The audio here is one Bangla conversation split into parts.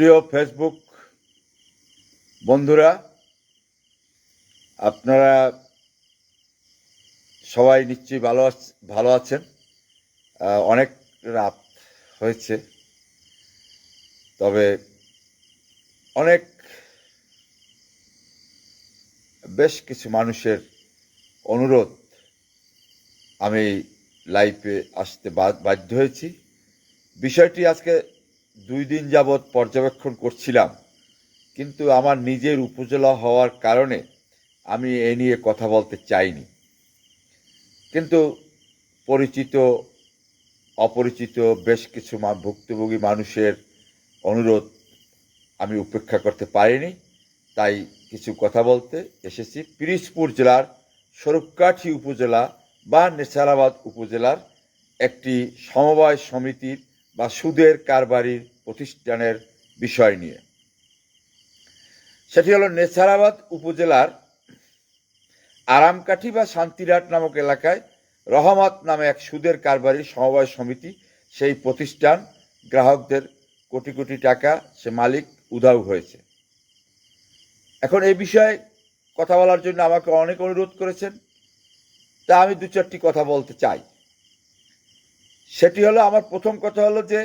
প্রিয় ফেসবুক বন্ধুরা, আপনারা সবাই নিশ্চয়ই ভালো ভালো আছেন। অনেক রাত হয়েছে, তবে অনেক বেশ কিছু মানুষের অনুরোধ আমি লাইভে আসতে বাধ্য হয়েছি। বিষয়টি আজকে দুই দিন যাবৎ পর্যবেক্ষণ করছিলাম, কিন্তু আমার নিজের উপজেলা হওয়ার কারণে আমি এ নিয়ে কথা বলতে চাইনি। কিন্তু পরিচিত, অপরিচিত বেশ কিছু ভুক্তভোগী মানুষের অনুরোধ আমি উপেক্ষা করতে পারিনি, তাই কিছু কথা বলতে এসেছি। পিরিজপুর জেলার স্বরূপকাঠি উপজেলা বা নেসারাবাদ উপজেলার একটি সমবায় সমিতির বা সুদের কারবারির প্রতিষ্ঠানের বিষয় নিয়ে। সেটি হলো নেছারাবাদ উপজেলার আরামকাঠি বা শান্তিরাট নামক এলাকায় রহমত নামে এক সুদের কারবারি সমবায় সমিতি, সেই প্রতিষ্ঠান গ্রাহকদের কোটি কোটি টাকা সে মালিক উধাও হয়েছে। এখন এই বিষয়ে কথা বলার জন্য আমাকে অনেক অনুরোধ করেছেন। তা আমি দু চারটি কথা বলতে চাই। সেটি হলো আমার প্রথম কথা হলো যে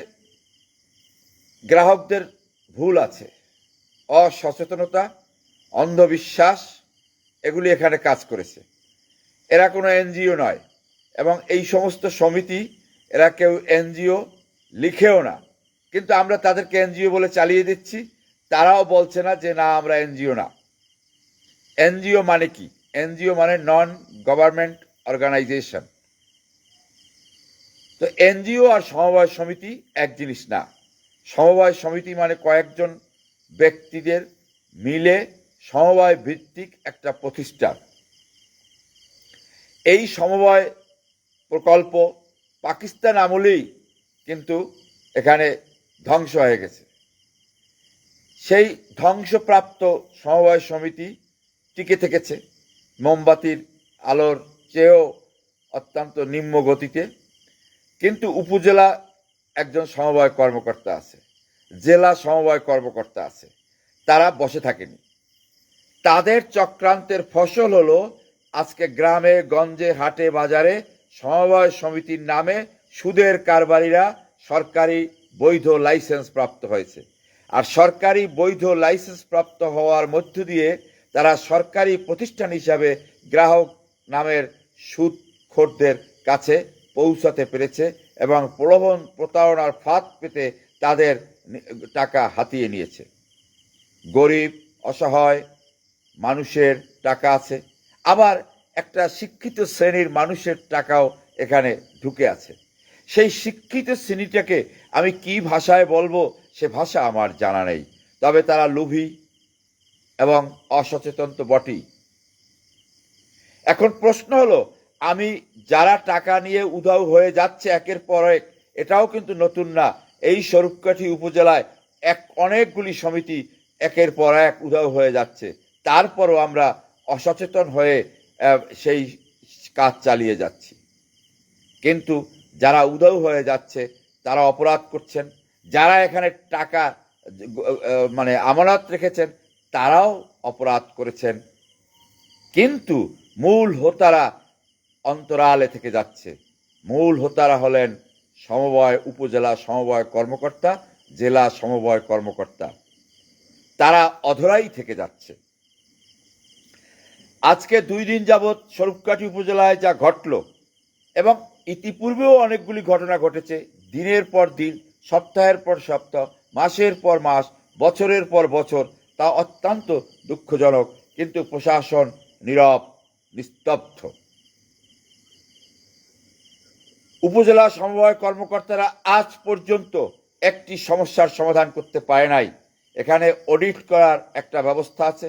গ্রাহকদের ভুল আছে, অসচেতনতা, অন্ধবিশ্বাস, এগুলি এখানে কাজ করেছে। এরা কোনো এনজিও নয় এবং এই সমস্ত সমিতি, এরা কেউ এনজিও লিখেও না। কিন্তু আমরা তাদেরকে এনজিও বলে চালিয়ে দিচ্ছি, তারাও বলছে না যে না, আমরা এনজিও না। এনজিও মানে কি? এনজিও মানে নন গভর্নমেন্ট অর্গানাইজেশন তো এনজিও আর সমবায় সমিতি এক জিনিস না। সমবায় সমিতি মানে কয়েকজন ব্যক্তিদের মিলে সমবায় ভিত্তিক একটা প্রতিষ্ঠান। এই সমবায় প্রকল্প পাকিস্তান আমলেই কিন্তু এখানে ধ্বংস হয়ে গেছে। সেই ধ্বংসপ্রাপ্ত সমবায় সমিতি টিকে থেকেছে। মোমবাতির আলোর চেয়েও অত্যন্ত নিম্ন গতিতে কিন্তু উপজেলা একজন সমবায় কর্মকর্তা আছে, জেলা সমবায় কর্মকর্তা আছে, তারা বসে থাকেনি। তাদের চক্রান্তের ফসল হলো আজকে গ্রামে, গঞ্জে, হাটে, বাজারে সমবায় সমিতির নামে সুদের কারবারিরা সরকারি বৈধ লাইসেন্স প্রাপ্ত হয়েছে। আর সরকারি বৈধ লাইসেন্স প্রাপ্ত হওয়ার মধ্য দিয়ে তারা সরকারি প্রতিষ্ঠান হিসাবে গ্রাহক নামের সুদ সুদখোরদের কাছে পৌঁছাতে পেরেছে এবং প্রলোভন প্রতারণার ফাঁদ পেতে তাদের টাকা হাতিয়ে নিয়েছে। গরিব, অসহায় মানুষের টাকা আছে। আবার একটা শিক্ষিত শ্রেণির মানুষের টাকাও এখানে ঢুকে আছে। সেই শিক্ষিত শ্রেণীটাকে আমি কি ভাষায় বলব সে ভাষা আমার জানা নেই। তবে তারা লোভী এবং অসচেতন তো বটেই। এখন প্রশ্ন হলো আমি যারা টাকা নিয়ে উধাও হয়ে যাচ্ছে একের পর এক, এটাও কিন্তু নতুন না। এই স্বরূপকাঠি উপজেলায় এক অনেকগুলি সমিতি একের পর এক উধাও হয়ে যাচ্ছে। তারপরও আমরা অসচেতন হয়ে সেই কাজ চালিয়ে যাচ্ছি। কিন্তু যারা উধাও হয়ে যাচ্ছে, তারা অপরাধ করছেন। যারা এখানে টাকা মানে আমানত রেখেছেন, তারাও অপরাধ করেছেন। কিন্তু মূল হোতারা অন্তরালে থেকে যাচ্ছে। মূল হোতারা হলেন সমবায় উপজেলা সমবায় কর্মকর্তা, জেলা সমবায় কর্মকর্তা। তারা অধরাই থেকে যাচ্ছে। আজকে দুই দিন যাবৎ স্বরূপকাঠি উপজেলায় যা ঘটল এবং ইতিপূর্বেও অনেকগুলি ঘটনা ঘটেছে, দিনের পর দিন, সপ্তাহের পর সপ্তাহ, মাসের পর মাস, বছরের পর বছর, তা অত্যন্ত দুঃখজনক, কিন্তু প্রশাসন নীরব, নিস্তব্ধ। উপজেলা সমবায় কর্মকর্তারা আজ পর্যন্ত একটি সমস্যার সমাধান করতে পারে নাই। এখানে অডিট করার একটা ব্যবস্থা আছে,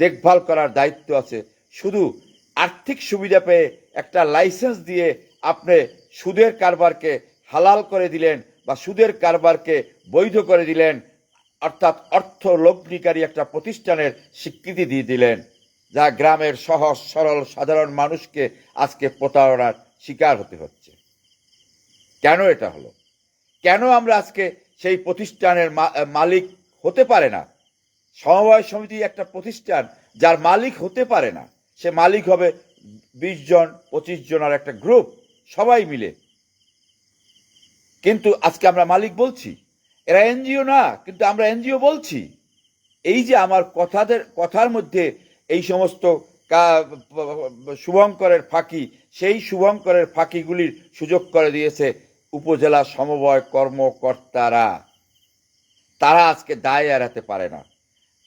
দেখভাল করার দায়িত্ব আছে। শুধু আর্থিক সুবিধা পেয়ে একটা লাইসেন্স দিয়ে আপনি সুদের কারবারকে হালাল করে দিলেন বা সুদের কারবারকে বৈধ করে দিলেন, অর্থাৎ অর্থ লগ্নিকারী একটা প্রতিষ্ঠানের স্বীকৃতি দিয়ে দিলেন, যা গ্রামের সহজ, সরল, সাধারণ মানুষকে আজকে প্রতারণার শিকার হতে হচ্ছে। কেন এটা হলো? কেন আমরা আজকে সেই প্রতিষ্ঠানের মালিক হতে পারে না? সমবায় সমিতি একটা প্রতিষ্ঠান, যার মালিক হতে পারে না। সে মালিক হবে বিশ জন, পঁচিশ জনের একটা গ্রুপ, সবাই মিলে। কিন্তু আজকে আমরা মালিক বলছি। এরা এনজিও না, কিন্তু আমরা এনজিও বলছি। এই যে আমার কথাদের, কথার মধ্যে এই সমস্ত শুভঙ্করের ফাঁকি, সেই শুভঙ্করের ফাঁকিগুলির সুযোগ করে দিয়েছে উপজেলা সমবায় কর্মকর্তারা। তারা আজকে দায় এড়াতে পারে না।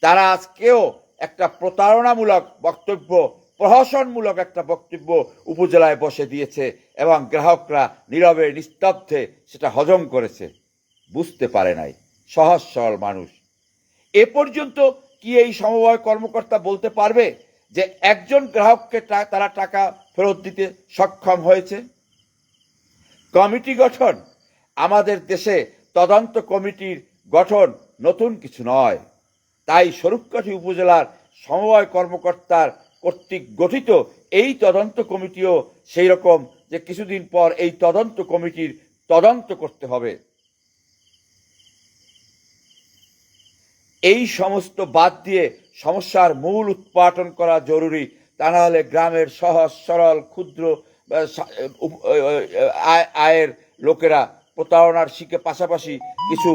তারা আজকেও একটা প্রতারণামূলক বক্তব্য, প্রহসনমূলক একটা বক্তব্য উপজেলায় বসে দিয়েছে এবং গ্রাহকরা নীরবে, নিস্তব্ধে সেটা হজম করেছে। বুঝতে পারে নাই। সহজ, সরল মানুষ। এ পর্যন্ত কি এই সমবায় কর্মকর্তা বলতে পারবে? যে একজন গ্রাহককে তারা টাকা ফেরত দিতে সক্ষম হয়েছে। কমিটি গঠন আমাদের দেশে তদন্ত কমিটির গঠন নতুন কিছু নয়। তাই স্বরূপকাঠি উপজেলার সমবায় কর্মকর্তার কর্তৃক গঠিত এই তদন্ত কমিটিও সেই রকম যে কিছুদিন পর এই তদন্ত কমিটির তদন্ত করতে হবে। এই সমস্ত বাদ দিয়ে সমস্যার মূল উৎপাটন করা জরুরি, তা না হলে গ্রামের সহজ, সরল, ক্ষুদ্র আয়ের লোকেরা প্রতারণার শিখে পাশাপাশি কিছু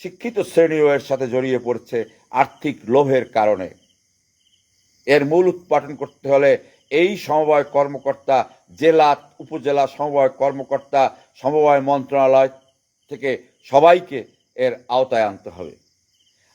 শিক্ষিত শ্রেণীও এর সাথে জড়িয়ে পড়ছে আর্থিক লোভের কারণে। এর মূল উৎপাদন করতে হলে এই সমবায় কর্মকর্তা, জেলা, উপজেলা সমবায় কর্মকর্তা, সমবায় মন্ত্রণালয় থেকে সবাইকে এর আওতায় আনতে হবে।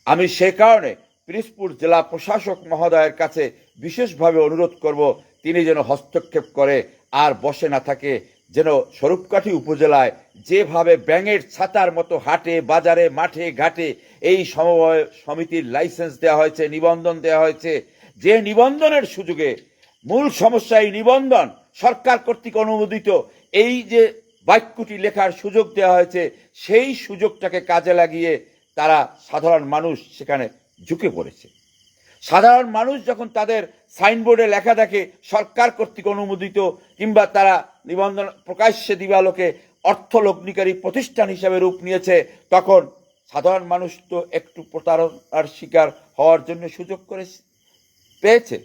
আমি সে কারণে পিরিজপুর জেলা প্রশাসক মহোদয়ের কাছে বিশেষভাবে অনুরোধ করব, তিনি যেন হস্তক্ষেপ করে আর বসে না থাকে, যেন স্বরূপকাঠি উপজেলায় যেভাবে ব্যাঙের ছাতার মতো হাটে, বাজারে, মাঠে, ঘাটে এই সমবায় সমিতির লাইসেন্স দেওয়া হয়েছে, নিবন্ধন দেওয়া হয়েছে, যে নিবন্ধনের সুযোগে মূল সমস্যা এই নিবন্ধন সরকার কর্তৃক অনুমোদিত, এই যে বাক্যটি লেখার সুযোগ দেওয়া হয়েছে, সেই সুযোগটাকে কাজে লাগিয়ে তারা সাধারণ মানুষ সেখানে ঝুঁকে পড়েছে। সাধারণ মানুষ যখন তাদের সাইনবোর্ডে লেখা দেখে সরকার কর্তৃক অনুমোদিত, কিংবা তারা নিবন্ধন, প্রকাশ্যে দিবালোকে অর্থ লগ্নিকারী প্রতিষ্ঠান হিসাবে রূপ নিয়েছে, তখন সাধারণ মানুষ তো একটু প্রতারণার শিকার হওয়ার জন্য সুযোগ করে পেয়েছে।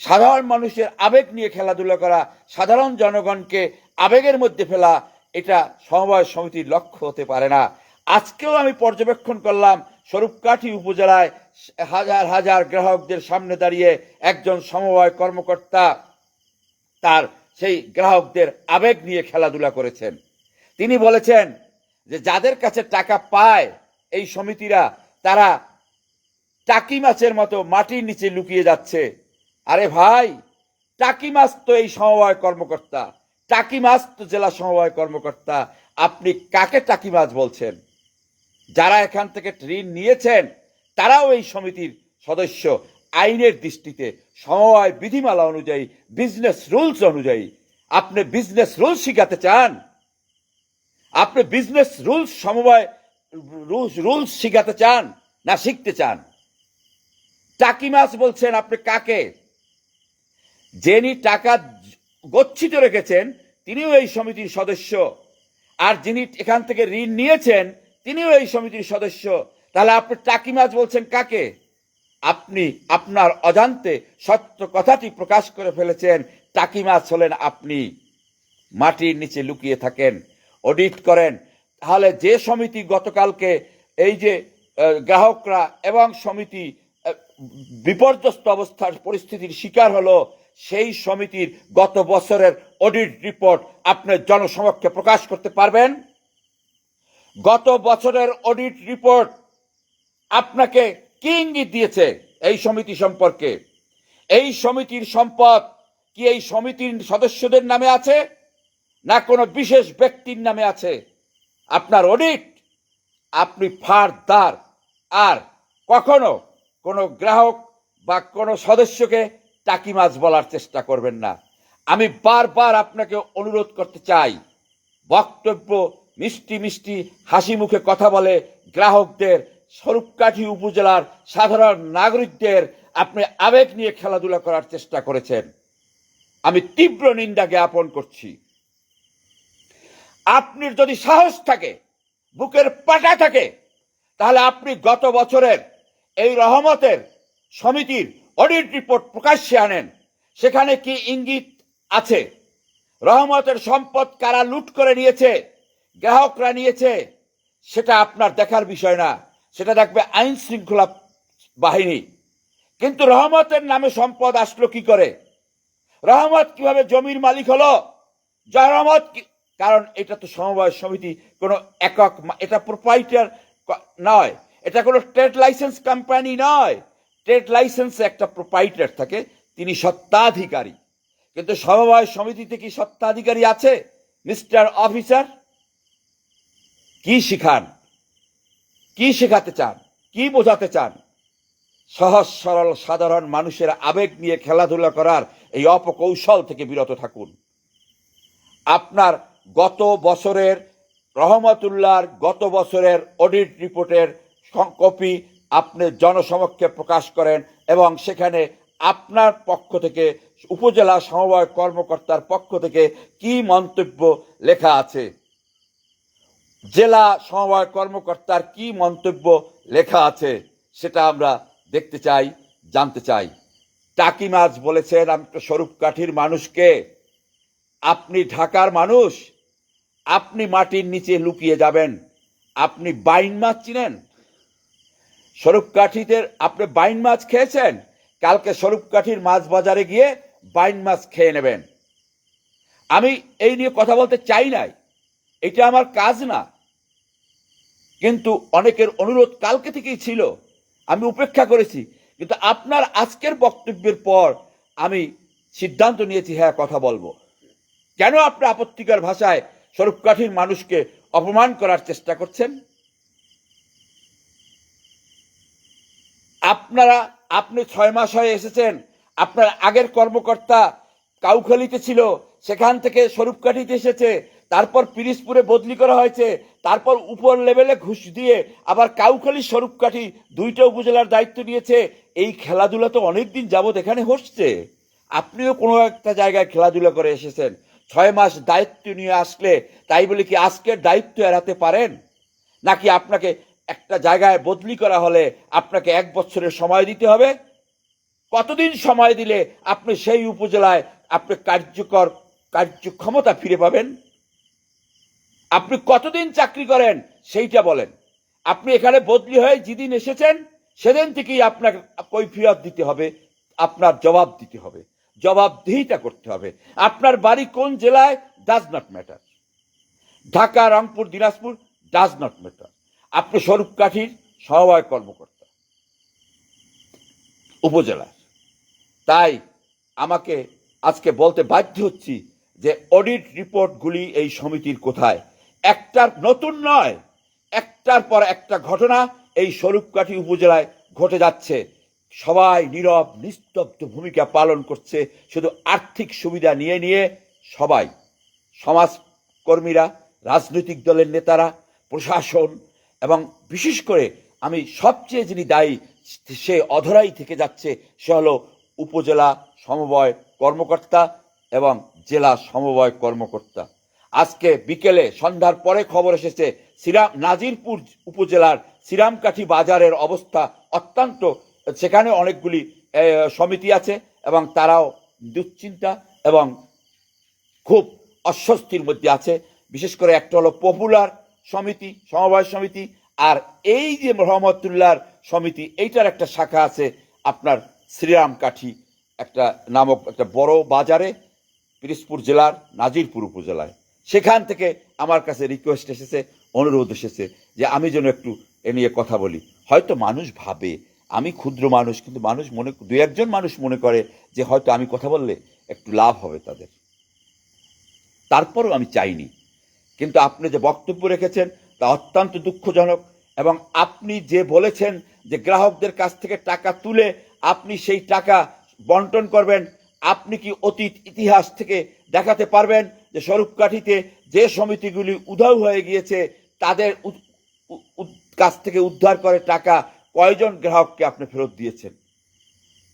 সাধারণ মানুষের আবেগ নিয়ে খেলাধুলা করা, সাধারণ জনগণকে আবেগের মধ্যে ফেলা, এটা সমবায় সমিতির লক্ষ্য হতে পারে না। আজকেও আমি পর্যবেক্ষণ করলাম স্বরূপকাঠি উপজেলায় হাজার হাজার গ্রাহকদের সামনে দাঁড়িয়ে একজন সমবায় কর্মকর্তা তার সেই গ্রাহকদের আবেগ নিয়ে খেলাধুলা করেছেন। তিনি বলেছেন যে যাদের কাছে টাকা পায় এই সমিতিরা, তারা টাকি মাছের মতো মাটির নিচে লুকিয়ে যাচ্ছে। আরে ভাই, টাকি মাছ তো এই সমবায় কর্মকর্তা। টাকি মাছ তো জেলা সমবায় কর্মকর্তা। আপনি কাকে টাকি মাছ বলছেন? যারা এখান থেকে ঋণ নিয়েছেন, তারাও এই সমিতির সদস্য। আইনের দৃষ্টিতে সমবায় বিধিমালা অনুযায়ী বিজনেস রুলস অনুযায়ী। আপনি বিজনেস রুলস শিখাতে চান? আপনি বিজনেস রুলস সমবায় রুলস রুলস শিখাতে চান না শিখতে চান? টাকি মাছ বলছেন আপনি কাকে? যিনি টাকা গচ্ছিত রেখেছেন, তিনিও এই সমিতির সদস্য। আর যিনি এখান থেকে ঋণ নিয়েছেন তিনিও এই সমিতির সদস্য। তাহলে আপনি টাকি মাছ বলছেন কাকে? আপনি আপনার অজান্তে সত্য কথাটি প্রকাশ করে ফেলেছেন। টাকি মাছ হলেন আপনি। মাটির নিচে লুকিয়ে থাকেন, অডিট করেন। তাহলে যে সমিতি গতকালকে এই যে গ্রাহকরা এবং সমিতি বিপর্যস্ত অবস্থার পরিস্থিতির শিকার হলো, সেই সমিতির গত বছরের অডিট রিপোর্ট আপনি জনসমক্ষে প্রকাশ করতে পারবেন? গত বছরের অডিট রিপোর্ট আপনাকে কি ইঙ্গিত দিয়েছে এই সমিতি সম্পর্কে? এই সমিতির সম্পদ কি এই সমিতির সদস্যদের নামে আছে? না কোনো বিশেষ ব্যক্তির নামে আছে? আপনার অডিট আপনি ফারদার। আর কখনো কোনো গ্রাহক বা কোনো সদস্যকে টাকি মাছ বলার চেষ্টা করবেন না। আমি বারবার আপনাকে অনুরোধ করতে চাই, বক্তব্য মিষ্টি মিষ্টি হাসি মুখে কথা বলে গ্রাহকদের স্বরূপকাঠি উপজেলার সাধারণ নাগরিকদের আপনি আবেগ নিয়ে খেলাধুলা করার চেষ্টা করেছেন। আমি তীব্র নিন্দা জ্ঞাপন করছি। আপনি যদি সাহস থাকে, বুকের পাটা থাকে, তাহলে আপনি গত বছরের এই রহমতের সমিতির অডিট রিপোর্ট প্রকাশ্যে আনেন। সেখানে কি ইঙ্গিত আছে? রহমতের সম্পদ কারা লুট করে নিয়েছে? গ্রাহকরা নিয়েছে, সেটা আপনার দেখার বিষয় না। সেটা দেখবে আইন শৃঙ্খলা বাহিনী। কিন্তু রহমতের নামে সম্পদ আসলো কি করে? রহমত কীভাবে জমির মালিক হলো? রহমত কারণ এটা তো সমবায় সমিতি, কোনো একক এটা প্রোপাইটার নয়। এটা কোনো ট্রেড লাইসেন্স কোম্পানি নয়। ট্রেড লাইসেন্সে একটা প্রোপাইটার থাকে, তিনি সত্ত্বাধিকারী কিন্তু সমবায় সমিতিতে কি সত্ত্বাধিকারী আছে মিস্টার অফিসার কি শিখান? কি শেখাতে চান? কি বোঝাতে চান? সহজ, সরল, সাধারণ মানুষের আবেগ নিয়ে খেলাধুলা করার এই অপকৌশল থেকে বিরত থাকুন। আপনার গত বছরের রহমতুল্লাহর গত বছরের অডিট রিপোর্টের কপি আপনি জনসমক্ষে প্রকাশ করেন এবং সেখানে আপনার পক্ষ থেকে, উপজেলা সমবায় কর্মকর্তার পক্ষ থেকে কি মন্তব্য লেখা আছে? জেলা সমবায় কর্মকর্তার কি মন্তব্য লেখা আছে সেটা আমরা দেখতে চাই, জানতে চাই। টাকি মাছ বলেছেন, আমি তো স্বরূপ কাঠির মানুষকে। আপনি ঢাকার মানুষ, আপনি মাটির নিচে লুকিয়ে যাবেন। আপনি বাইন মাছ চিনেন? স্বরূপ কাঠিতে আপনি বাইন মাছ খেয়েছেন? কালকে স্বরূপ কাঠির মাছ বাজারে গিয়ে বাইন মাছ খেয়ে নেবেন। আমি এই নিয়ে কথা বলতে চাই নাই। এটা আমার কাজ না। কিন্তু অনেকের অনুরোধ কালকে থেকেই ছিল। আমি উপেক্ষা করেছি, কিন্তু আপনার আজকের বক্তব্যের পর আমি সিদ্ধান্ত নিয়েছি হ্যাঁ কথা বলব। কেন আপনি আপত্তিকর ভাষায় স্বরূপকাঠির মানুষকে অপমান করার চেষ্টা করছেন? আপনারা, আপনি ছয় মাস হয়ে এসেছেন, আপনার আগের কর্মকর্তা কাউখালিতে ছিল, সেখান থেকে স্বরূপকাঠিতে এসেছে তারপর পিরিসপুরে বদলি করা হয়েছে। তারপর উপর লেভেলে ঘুষ দিয়ে আবার কাউখালি স্বরূপকাঠি দুইটা উপজেলার দায়িত্ব নিয়েছে। এই খেলাধুলা তো অনেকদিন যাবৎ এখানে হচ্ছে। আপনিও কোনো একটা জায়গায় খেলাধুলা করে এসেছেন। ছয় মাস দায়িত্ব নিয়ে আসলে তাই বলে কি আজকের দায়িত্ব এড়াতে পারেন? নাকি আপনাকে একটা জায়গায় বদলি করা হলে আপনাকে এক বছরের সময় দিতে হবে? কতদিন সময় দিলে আপনি সেই উপজেলায় আপনি কার্যকর কার্যক্ষমতা ফিরে পাবেন? আপনি কতদিন চাকরি করেন, সেইটা বলেন। আপনি এখানে বদলি হয়ে যেদিন এসেছেন, সেদিন থেকেই আপনাকে কৈফিয়ত দিতে হবে, আপনার জবাব দিতে হবে, জবাবদিহিতা করতে হবে। আপনার বাড়ি কোন জেলায় does not matter Dhaka, Rangpur, Dinajpur does not matter আপনি স্বরূপকাঠির সমবায় কর্মকর্তা, উপজেলার। তাই আমাকে আজকে বলতে বাধ্য হচ্ছি যে অডিট রিপোর্টগুলি এই সমিতির কোথায় একটার নতুন নয়, একটার পর একটা ঘটনা এই স্বরূপকাঠি উপজেলায় ঘটে যাচ্ছে। সবাই নীরব, নিস্তব্ধ ভূমিকা পালন করছে, শুধু আর্থিক সুবিধা নিয়ে নিয়ে সবাই। সমাজকর্মীরা, রাজনৈতিক দলের নেতারা, প্রশাসন এবং বিশেষ করে আমি সবচেয়ে যিনি দায়ী, সে অধরাই থেকে যাচ্ছে, সে হলো উপজেলা সমবায় কর্মকর্তা এবং জেলা সমবায় কর্মকর্তা। আজকে বিকেলে সন্ধ্যার পরে খবর এসেছে, শ্রীরাম, নাজিরপুর উপজেলার শ্রীরামকাঠি বাজারের অবস্থা অত্যন্ত, সেখানে অনেকগুলি সমিতি আছে এবং তারাও দুশ্চিন্তা এবং খুব অস্বস্তির মধ্যে আছে। বিশেষ করে একটা হলো পপুলার সমিতি, সমবায় সমিতি আর এই যে রহমতুল্লাহর সমিতি, এইটার একটা শাখা আছে আপনার শ্রীরাম কাঠি একটা নামক একটা বড় বাজারে পিরিসপুর জেলার নাজিরপুর উপজেলায়। সেখান থেকে আমার কাছে রিকোয়েস্ট এসেছে, অনুরোধ এসেছে যে আমি যেন একটু এ নিয়ে কথা বলি। হয়তো মানুষ ভাবে, আমি ক্ষুদ্র মানুষ, কিন্তু মানুষ মনে দু একজন মানুষ মনে করে যে হয়তো আমি কথা বললে একটু লাভ হবে তাদের। তারপরও আমি চাইনি। কিন্তু আপনি যে বক্তব্য রেখেছেন তা অত্যন্ত দুঃখজনক এবং আপনি যে বলেছেন যে গ্রাহকদের কাছ থেকে টাকা তুলে আপনি সেই টাকা বন্টন করবেন, আপনি কি অতীত ইতিহাস থেকে দেখাতে পারবেন? যে স্বরূপকাঠিতে যে সমিতিগুলি উধাও হয়ে গিয়েছে, তাদের কাছ থেকে উদ্ধার করে টাকা কয়জন গ্রাহককে আপনি ফেরত দিয়েছেন?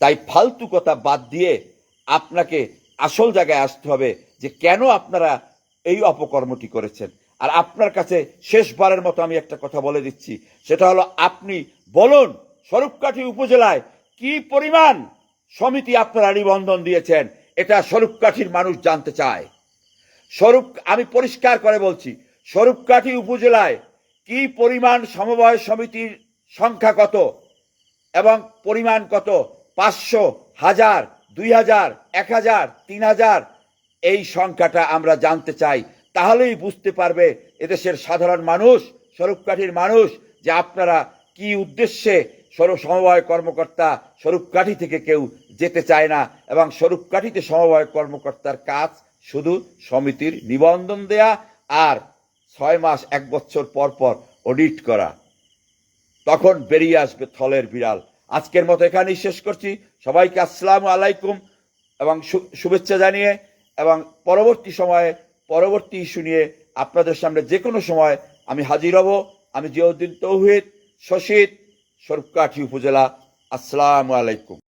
তাই ফালতু কথা বাদ দিয়ে আপনাকে আসল জায়গায় আসতে হবে যে কেন আপনারা এই অপকর্মটি করেছেন। আর আপনার কাছে শেষবারের মতো আমি একটা কথা বলে দিচ্ছি, সেটা হলো আপনি বলুন স্বরূপকাঠি উপজেলায় কি পরিমাণ সমিতি আপনারা নিবন্ধন দিয়েছেন, এটা স্বরূপকাঠির মানুষ জানতে চায়। স্বরূপ, আমি পরিষ্কার করে বলছি, স্বরূপকাঠি উপজেলায় কি পরিমাণ সমবায় সমিতির সংখ্যা কত এবং পরিমাণ কত? পাঁচশো, হাজার, দুই হাজার, এক হাজার, তিন হাজার? এই সংখ্যাটা আমরা জানতে চাই। তাহলেই বুঝতে পারবে এদেশের সাধারণ মানুষ, স্বরূপকাঠির মানুষ, যে আপনারা কি উদ্দেশ্যে স্বরূপ সমবায় কর্মকর্তা স্বরূপকাঠি থেকে কেউ যেতে চায় না এবং স্বরূপকাঠিতে সমবায় কর্মকর্তার কাজ শুধু সমিতির নিবন্ধন দেয়া আর ছয় মাস, এক বছর পর পর অডিট করা। তখন বেরিয়ে আসবে থলের বিড়াল। আজকের মতো এখানেই শেষ করছি। সবাইকে আসসালামু আলাইকুম এবং শুভেচ্ছা জানিয়ে এবং পরবর্তী সময়ে পরবর্তী ইস্যু নিয়ে আপনাদের সামনে যে কোনো সময় আমি হাজির হব। আমি জিয়াউদ্দিন তৌহিদ শশীদ সরকাঠি উপজেলা। আসসালামু আলাইকুম।